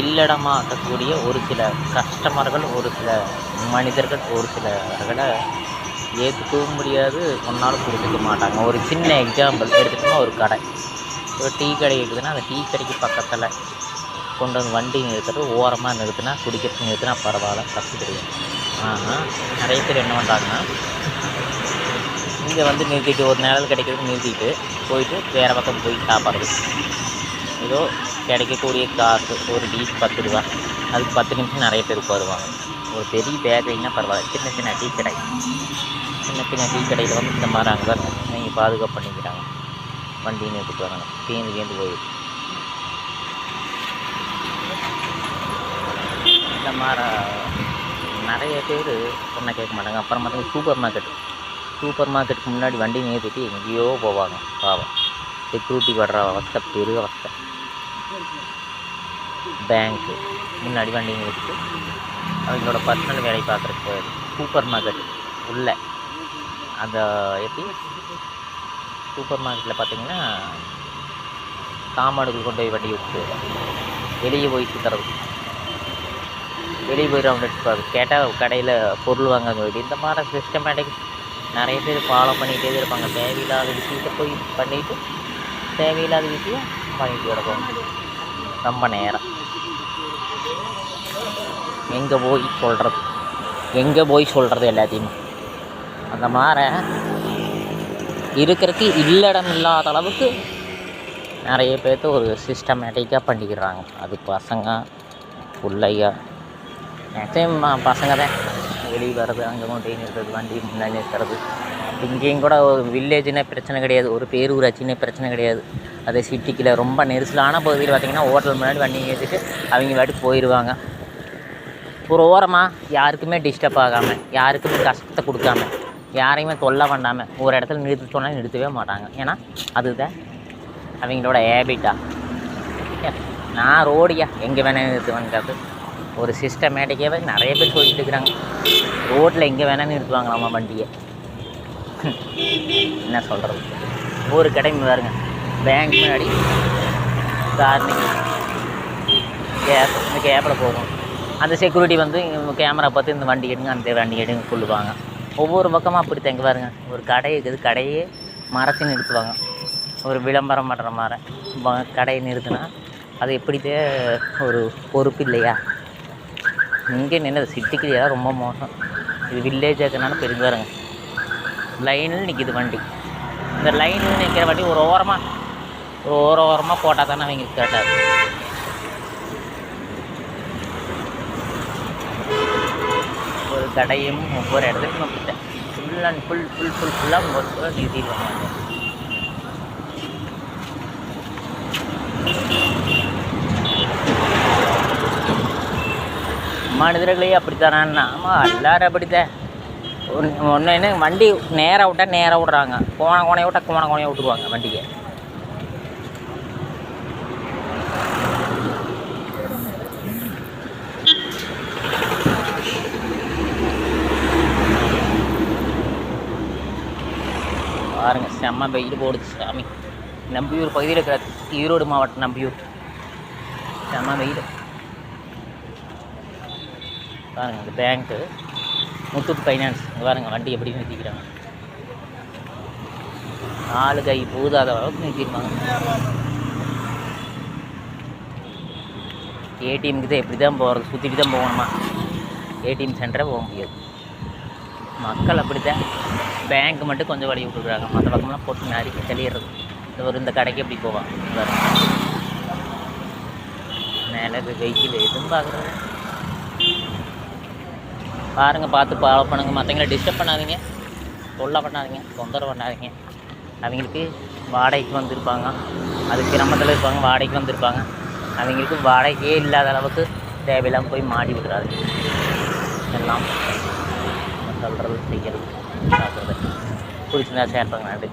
இல்லடமாக்கக்கூடிய ஒரு சில கஸ்டமர்கள் ஒரு சில மனிதர்கள் ஒரு சிலர்களை ஏற்றுக்கவும் முடியாது. ஒன்றாலும் புரிஞ்சுக்க மாட்டாங்க. ஒரு சின்ன எக்ஸாம்பிள் எடுத்துக்கிட்டோம்னா ஒரு கடை. ஒரு டீ கடை இருக்குதுன்னா அந்த டீ கடைக்கு பக்கத்தில் கொண்டு வந்து வண்டி நிறுத்துறது ஓரமாக நிறுத்தினா குடிக்கிறதுக்கு நிறுத்தினா பரவாயில்ல தப்பு கிடையாது. ஆனால் நிறைய பேர் என்ன பண்ணுறாங்கன்னா இங்கே வந்து நிறுத்திட்டு ஒரு நிழல் கிடைக்கிறது நிறுத்திட்டு போயிட்டு வேறு பக்கம் போய் சாப்பிட்றது. ஏதோ கிடைக்கக்கூடிய காசு ஒரு டீஸ் பத்து ரூபா. அதுக்கு பத்து நிமிஷம் நிறைய பேர் வருவாங்க ஒரு பெரிய பேக்கரின்னா பரவாயில்ல. சின்ன சின்ன டீ கடை. சின்ன சின்ன டீ கடையில் வந்து இந்த மாதிரி அங்கே நீங்கள் பாதுகாப்பு பண்ணிக்கிறாங்க. வண்டியை நிறுத்திட்டு வராங்க. தேர்ந்து தேர்ந்து போயிடுது. இந்த மாதிரி நிறைய பேர் சொன்னால் கேட்க மாட்டாங்க. அப்புறம் பார்த்தீங்கன்னா சூப்பர் மார்க்கெட் சூப்பர் மார்க்கெட்டுக்கு முன்னாடி வண்டி நிறுத்திட்டு எங்கேயோ போவாங்க. பாவம். செக்யூரிட்டி படுற அவஸ்தை பெரிய அவஸ்தை. பேங்க்கு முன்னாடி வண்டி நிறுத்திட்டு அவங்களோட பர்சனல் வேலை பார்க்குறதுக்கு போயிடுது சூப்பர் மார்க்கெட் உள்ளே அந்த எப்படி? சூப்பர் மார்க்கெட்டில் பார்த்தீங்கன்னா சாமானுக்கு கொண்டு போய் வண்டி விட்டு வெளியே போய் சுற்றுறது வெளியே போய் ரவுண்ட் அடிச்சுப்பாரு கேட்டால் கடையில் பொருள் வாங்காது போயிட்டு இந்த மாதிரி சிஸ்டமேட்டிக் நிறைய பேர் ஃபாலோ பண்ணிகிட்டே இருப்பாங்க. தேவையில்லாத விஷயத்தை போய் பண்ணிட்டு தேவையில்லாத விஷயம் வாங்கிட்டு கிடக்கும் ரொம்ப நேரம். எங்கே போய் சொல்கிறது எங்கே போய் சொல்கிறது எல்லாத்தையுமே? அந்த மாதிரி இருக்கிறதுக்கு இல்லடம் இல்லாத அளவுக்கு நிறைய பேர்த்து ஒரு சிஸ்டமேட்டிக்காக பண்ணிக்கிறாங்க. அது பசங்க பிள்ளைங்க. மேக்ஸிமம் பசங்க தான் வெளியே வர்றது அங்கே கொண்டு போய் நிறுத்துறது வண்டி முன்னாடி நிறுத்துறது. இங்கேயும் கூட ஒரு வில்லேஜ்னே பிரச்சனை கிடையாது ஒரு பேரூராட்சினே பிரச்சனை கிடையாது. அதே சிட்டிக்கில் ரொம்ப நெரிசலான பகுதியில் பார்த்திங்கன்னா ஹோட்டல் முன்னாடி வண்டி ஏற்றிட்டு அவங்க வாட்டி போயிடுவாங்க ஒரு ஓரமாக யாருக்குமே டிஸ்டர்ப் ஆகாமல் யாருக்குமே கஷ்டத்தை கொடுக்காம யாரையுமே தொல்லை பண்ணாமல் ஒரு இடத்துல நிறுத்த சொன்னால் நிறுத்தவே மாட்டாங்க. ஏன்னா அதுதான் அவங்களோட ஹேபிட்டா நான் ரோடியா எங்கே வேணால் நிறுத்துவேங்கிறது ஒரு சிஸ்டமேட்டிக்காகவே நிறைய பேர் சொல்லிட்டு இருக்கிறாங்க. ரோட்டில் எங்கே வேணால் நிறுத்துவாங்களாமா வண்டியை? என்ன சொல்கிறது ஒரு கடை பாருங்க. பேங்க் முன்னாடி கார்னிங் கேப் இந்த கேப்பில் போகும். அந்த செக்யூரிட்டி வந்து கேமரா பார்த்து இந்த வண்டி எடுங்க அந்த வண்டி எடுங்க சொல்லுவாங்க. ஒவ்வொரு பக்கமாக அப்படி தங்க பாருங்க. ஒரு கடை இருக்குது கடையே மறைச்சி நிறுத்துவாங்க. ஒரு விளம்பரம் பண்ணுற மாதிரி. கடையை நிறுத்தினா அது எப்படி ஒரு பொறுப்பு இல்லையா? இங்கே நின்று சிட்டிக்கு எல்லாம் ரொம்ப மோசம். இது வில்லேஜ் இருக்கிறனால பெரிஞ்சு பாருங்க லைனில் நிற்கிது வண்டி. இந்த லைனில் நிற்கிற வண்டி ஒரு ஓரமாக ஒரு ஓர ஓரமாக போட்டால் தானே அவங்களுக்கு கரெக்டாக இருக்கும் ஒரு கடையும் ஒவ்வொரு இடத்துக்கும் அப்படித்தான் full and full full full ஃபுல்லாக மொத்தம் நிறுத்திடுவாங்க மனிதர்களே அப்படித்தானா? ஆமாம் எல்லாரும் அப்படித்தான். ஒன்று என்ன வண்டி நேராக விட்டால் நேராக விட்றாங்க. கோண கோணையை விட்டால் கோண கோணையை விட்டுருவாங்க வண்டியை பாருங்க செம்ம வெயில் போடுது சாமி. நம்பியூர் பகுதியில் இருக்கிற ஈரோடு மாவட்டம் நம்பியூர். செம்ம வெயில். பாருங்க இந்த பேங்க்கு முத்தூட் ஃபைனான்ஸ் பாருங்கள் பாருங்க வண்டி எப்படி நிறுத்திக்கிறாங்க. நாலு கை போதாத அளவுக்கு நிறுத்திருப்பாங்க. ஏடிஎம்க்கு தான் எப்படி தான் போகிறது சுற்றிட்டு தான் போகணுமா? ஏடிஎம் சென்டரை போக முடியாது. மக்கள் அப்படி தான் பேங்க் மட்டும் கொஞ்சம் வழி விட்டுருக்குறாங்க. மற்ற பக்கம்லாம் போட்டு நிறைய தெளியிறது இந்த ஒரு இந்த கடைக்கு எப்படி போவான் மேலே வெயில் எதுவும் பார்க்குறது பாருங்கள் பார்த்து ஃபாலோ பண்ணுங்கள் மற்றவங்கள டிஸ்டர்ப் பண்ணாதீங்க. தொல்லை பண்ணாதீங்க. தொந்தரவு பண்ணாதீங்க. அவங்களுக்கு வாடகைக்கு வந்திருப்பாங்க. அது கிராமத்தில் இருப்பாங்க வாடகைக்கு வந்திருப்பாங்க. அவங்களுக்கு வாடகையே இல்லாத அளவுக்கு தேவையில்லாமல் போய் மாடி விடுறாரு எல்லாம் சொல்கிறது செய்யறது. பார்க்குறது பிடிச்சிருந்தா ஷேர் பண்ணுங்க நன்றி